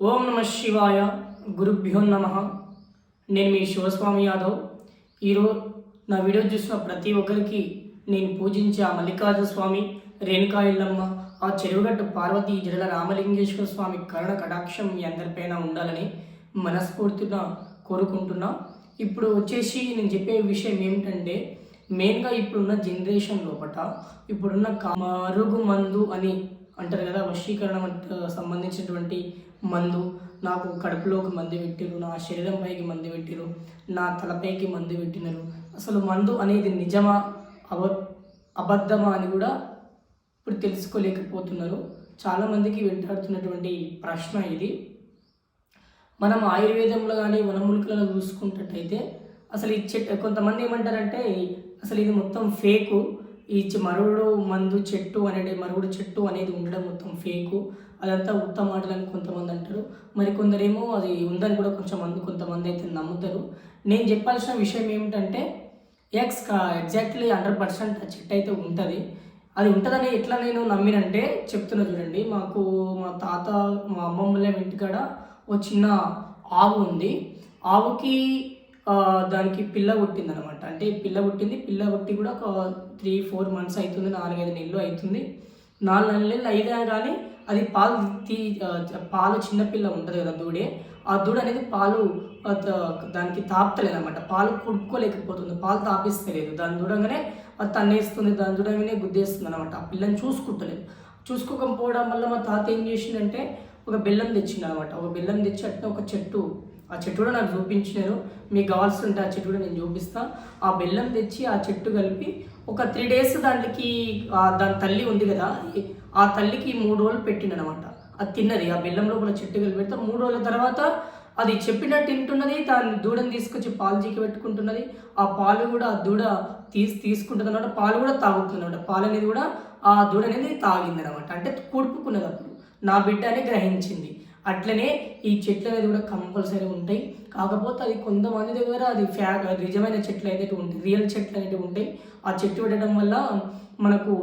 ఓం నమ శివాయ గురుభ్యో నమ. నేను మీ శివస్వామి యాదవ్. ఈరోజు నా వీడియో చూసిన ప్రతి ఒక్కరికి నేను పూజించే ఆ మల్లికార్జున స్వామి రేణుకా ఇల్లమ్మ ఆ చెరువుగట్టు పార్వతి జడల రామలింగేశ్వర స్వామి కరుణ కటాక్షం మీ అందరిపైన ఉండాలని మనస్ఫూర్తిగా కోరుకుంటున్నా. ఇప్పుడు వచ్చేసి నేను చెప్పే విషయం ఏమిటంటే మెయిన్గా ఇప్పుడున్న జనరేషన్ లోపట ఇప్పుడున్న మరుగు మందు అని అంటారు కదా వశీకరణ సంబంధించినటువంటి మందు. నాకు కడుపులోకి మందు పెట్టిరు నా శరీరం పైకి మందు పెట్టిరు నా తలపైకి మందు పెట్టినారు. అసలు మందు అనేది నిజమా అబ అబద్ధమా అని కూడా ఇప్పుడు తెలుసుకోలేకపోతున్నారు. చాలామందికి వెంటాడుతున్నటువంటి ప్రశ్న ఇది. మనం ఆయుర్వేదంలో కానీ వనమూలికలలో చూసుకున్నట్టయితే అసలు ఈ చెట్టు కొంతమంది ఏమంటారంటే అసలు ఇది మొత్తం ఫేకు. ఈ మరుగుడు మందు చెట్టు అనేది మరుగుడు చెట్టు అనేది ఉండడం మొత్తం ఫేకు. అదంతా ఉత్త మాటలని కొంతమంది అంటారు. మరి కొందరేమో అది ఉందని కూడా కొంచెం మంది కొంతమంది అయితే నమ్ముతారు. నేను చెప్పాల్సిన విషయం ఏమిటంటే ఎక్స్ ఎగ్జాక్ట్లీ హండ్రెడ్ పర్సెంట్ చెట్ చెట్టు అయితే ఉంటుంది. అది ఉంటుందని ఎట్లా నేను నమ్మినంటే చెప్తున్నా చూడండి. మాకు మా తాత మా అమ్మమ్మల ఇంటికాడ ఓ చిన్న ఆవు ఉంది. ఆవుకి దానికి పిల్ల పుట్టింది అనమాట అంటే పిల్ల పుట్టింది. పిల్ల పుట్టి కూడా ఒక త్రీ ఫోర్ మంత్స్ అవుతుంది. నాలుగైదు నెలలు అవుతుంది. నాలుగు నెలలు అయినా కానీ అది పాలు తీ పాలు చిన్నపిల్ల ఉంటుంది కదా దూడే ఆ దూడ అనేది పాలు దానికి తాపుతలేదు అనమాట పాలు కుడుకోలేకపోతుంది పాలు తాపిస్తలేదు. దాని దూడంగానే అది తన్నేస్తుంది దాని దూడంగానే గుద్దేస్తుంది అనమాట ఆ పిల్లని చూసుకుంటలేదు. చూసుకోకపోవడం వల్ల మా తాత ఏం చేసిందంటే ఒక బెల్లం తెచ్చిండు అనమాట ఒక బెల్లం తెచ్చి అట్లా ఒక చెట్టు ఆ చెట్టు కూడా నాకు చూపించినారు మీకు కావాల్సి ఉంటే ఆ చెట్టు కూడా నేను చూపిస్తాను ఆ బెల్లం తెచ్చి ఆ చెట్టు కలిపి ఒక త్రీ డేస్ దానికి దాని తల్లి ఉంది కదా ఆ తల్లికి మూడు రోజులు పెట్టిండు అనమాట అది తిన్నది ఆ బెల్లం లోపల చెట్టు కలిపి పెడితే మూడు రోజుల తర్వాత అది చెప్పినట్టు తింటున్నది దాని దూడని తీసుకొచ్చి పాలు చీకి పెట్టుకుంటున్నది. ఆ పాలు కూడా ఆ దూడ తీసి తీసుకుంటుంది అనమాట పాలు కూడా తాగుతుంది అనమాట పాలు అనేది కూడా ఆ దూడ అనేది తాగింది అనమాట అంటే కుడుపుకున్నది అప్పుడు. నా బిడ్డ అని గ్రహించింది. అట్లనే ఈ చెట్లు అనేది కూడా కంపల్సరీ ఉంటాయి. కాకపోతే అది కొంతమంది దగ్గర అది ఫ్యా నిజమైన చెట్లు అయితే ఉంటాయి. రియల్ చెట్లు అనేవి ఉంటాయి. ఆ చెట్టు పెట్టడం వల్ల మనకు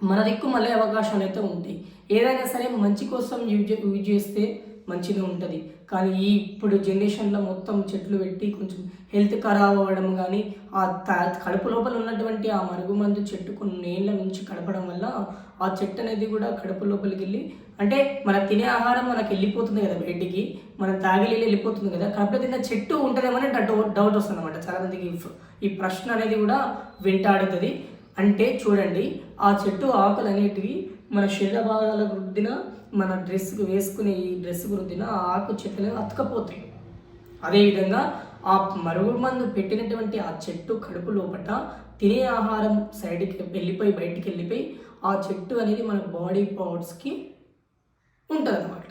మన దిక్కు మళ్ళీ అవకాశాలు అయితే ఉంటాయి. ఏదైనా సరే మంచి కోసం యూజ్ యూజ్ చేస్తే మంచిగా ఉంటుంది. కానీ ఈ ఇప్పుడు జనరేషన్లో మొత్తం చెట్లు పెట్టి కొంచెం హెల్త్ ఖరాబ్ అవ్వడం కానీ ఆ కడుపు లోపల ఉన్నటువంటి ఆ మరుగుమందు చెట్టు కొన్ని ఏళ్ళ నుంచి కడపడం వల్ల ఆ చెట్టు అనేది కూడా కడుపు లోపలికి వెళ్ళి అంటే మనం తినే ఆహారం మనకి వెళ్ళిపోతుంది కదా బయటికి మనం తాగే వెళ్ళిపోతుంది కదా. కడుపులో తిన్న చెట్టు ఉంటుందేమని అని డౌట్ వస్తుంది అనమాట చాలా మందికి ఈ- ప్రశ్న అనేది కూడా వెంటాడుతుంది. అంటే చూడండి ఆ చెట్టు ఆకులు అనేటివి మన శరీర భాగాల రుద్దిన మన డ్రెస్ వేసుకునే ఈ డ్రెస్ రుద్దిన ఆ ఆకు చెట్లు అతకపోతాయి. అదేవిధంగా ఆ మరుగు మందు పెట్టినటువంటి ఆ చెట్టు కడుపు లోపట తినే ఆహారం సైడ్కి వెళ్ళిపోయి బయటికి వెళ్ళిపోయి ఆ చెట్టు అనేది మన బాడీ పార్ట్స్కి ఉంటుంది అనమాట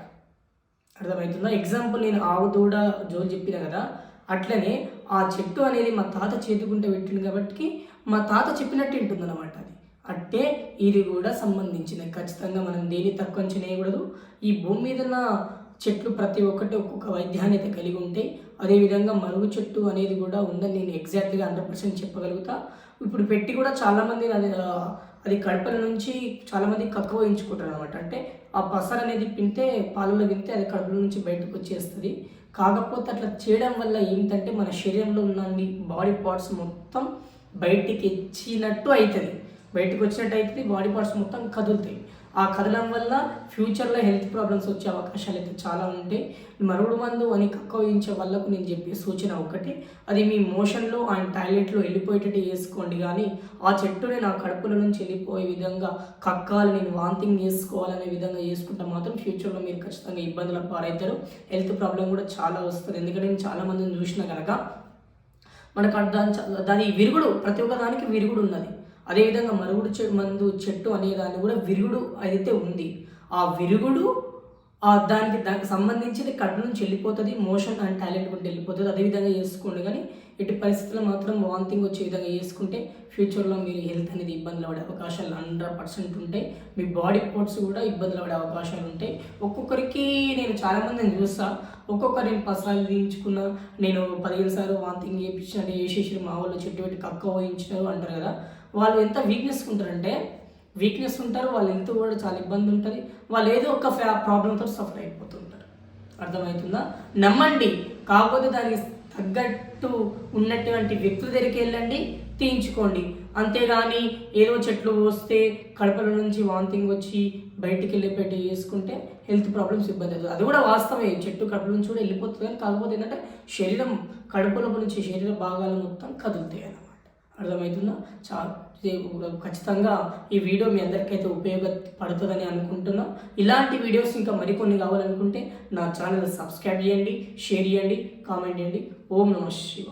అర్థమవుతుందా ఎగ్జాంపుల్ నేను ఆవు దూడ జోలు చెప్పిన కదా అట్లనే ఆ చెట్టు అనేది మా తాత చేతుకుంటే పెట్టింది కాబట్టి మా తాత చెప్పినట్టు ఉంటుంది అనమాట అది. అంటే ఇది కూడా సంబంధించింది ఖచ్చితంగా మనం దేని తక్కువ చేయకూడదు ఈ భూమి మీద ఉన్న చెట్లు ప్రతి ఒక్కటి ఒక్కొక్క వైద్యాన్ని అయితే కలిగి ఉంటాయి అదేవిధంగా మరుగు చెట్టు అనేది కూడా ఉందని నేను ఎగ్జాక్ట్గా హండ్రెడ్ పర్సెంట్ చెప్పగలుగుతా. ఇప్పుడు పెట్టి కూడా చాలామంది అది ఆ, కడపల నుంచి చాలామంది కక్కువ వేయించుకుంటారు అనమాట అంటే ఆ పసర అనేది పింటే పాలలో వింటే అది కడుపులో నుంచి బయటకు వచ్చేస్తుంది. కాకపోతే అట్లా చేయడం వల్ల ఏంటంటే మన శరీరంలో ఉన్న అన్ని బాడీ పార్ట్స్ మొత్తం బయటికి ఇచ్చినట్టు అవుతుంది బయటకు వచ్చినట్టు అవుతుంది బాడీ పార్ట్స్ మొత్తం కదులుతాయి. ఆ కదలం వల్ల ఫ్యూచర్లో హెల్త్ ప్రాబ్లమ్స్ వచ్చే అవకాశాలు అయితే చాలా ఉంటాయి. మరుగుడు మందు అని కక్కవించే వాళ్ళకు నేను చెప్పే సూచన ఒకటి అది మీ మోషన్లో ఆయన టాయిలెట్లో వెళ్ళిపోయేటట్టు వేసుకోండి కానీ ఆ చెట్టుని నా కడుపుల నుంచి వెళ్ళిపోయే విధంగా కక్కాలి నేను వాంతింగ్ చేసుకోవాలనే విధంగా చేసుకుంటే మాత్రం ఫ్యూచర్లో మీరు ఖచ్చితంగా ఇబ్బందుల పారవుతారు హెల్త్ ప్రాబ్లం కూడా చాలా వస్తుంది. ఎందుకంటే నేను చాలా మందిని చూసిన కనుక మనకు దాని చ- దాని విరుగుడు ప్రతి ఒక్క దానికి విరుగుడు ఉన్నది. అదేవిధంగా మరుగుడు చె మందు చెట్టు అనే దాన్ని కూడా విరుగుడు అయితే ఉంది. ఆ విరుగుడు ఆ దానికి దానికి సంబంధించిన కట్ నుంచి వెళ్ళిపోతుంది మోషన్ అండ్ టాలెంట్ కూడా వెళ్ళిపోతుంది. అదేవిధంగా చేసుకోండి కానీ ఎట్టి పరిస్థితుల్లో మాత్రం వాంతింగ్ వచ్చే విధంగా చేసుకుంటే ఫ్యూచర్లో మీరు హెల్త్ అనేది ఇబ్బందులు పడే అవకాశాలు హండ్రెడ్ పర్సెంట్ ఉంటాయి. మీ బాడీ పార్ట్స్ కూడా ఇబ్బందులు పడే అవకాశాలు ఉంటాయి. ఒక్కొక్కరికి నేను చాలామందిని చూస్తా. ఒక్కొక్కరు నేను పసరాలు తీయించుకున్నా నేను పదిహేను సార్లు వాంతింగ్ చేయించిన చేసేసి మా వాళ్ళు చెట్టు పెట్టి కక్క పోయించినారు అంటారు కదా. వాళ్ళు ఎంత వీక్నెస్ ఉంటారంటే వీక్నెస్ ఉంటారు వాళ్ళ హెల్త్ కూడా చాలా ఇబ్బంది ఉంటుంది. వాళ్ళు ఏదో ఒక ఫ్యా ప్రాబ్లంతో సఫర్ అయిపోతుంటారు అర్థమవుతుందా? నమ్మండి. కాకపోతే దానికి తగ్గట్టు ఉన్నటువంటి వ్యక్తుల దగ్గరికి వెళ్ళండి తీయించుకోండి. అంతేగాని ఏదో చెట్లు వస్తే కడపల నుంచి వాంతింగ్ వచ్చి బయటికి వెళ్ళిపెట్టి చేసుకుంటే హెల్త్ ప్రాబ్లమ్స్ ఇబ్బంది అవుతుంది. అది కూడా వాస్తవమే. చెట్టు కడుపు నుంచి కూడా వెళ్ళిపోతుంది కానీ కాకపోతే ఏంటంటే శరీరం కడుపులో నుంచి శరీర భాగాలు మొత్తం కదులుతాయి అర్థమవుతుందా చా ఖచ్చితంగా ఈ వీడియో మీ అందరికైతే ఉపయోగపడుతుందని అనుకుంటున్నా. ఇలాంటి వీడియోస్ ఇంకా మరికొన్ని కావాలనుకుంటే నా ఛానల్ సబ్స్క్రైబ్ చేయండి షేర్ చేయండి కామెంట్ చేయండి. ఓం నమ శివ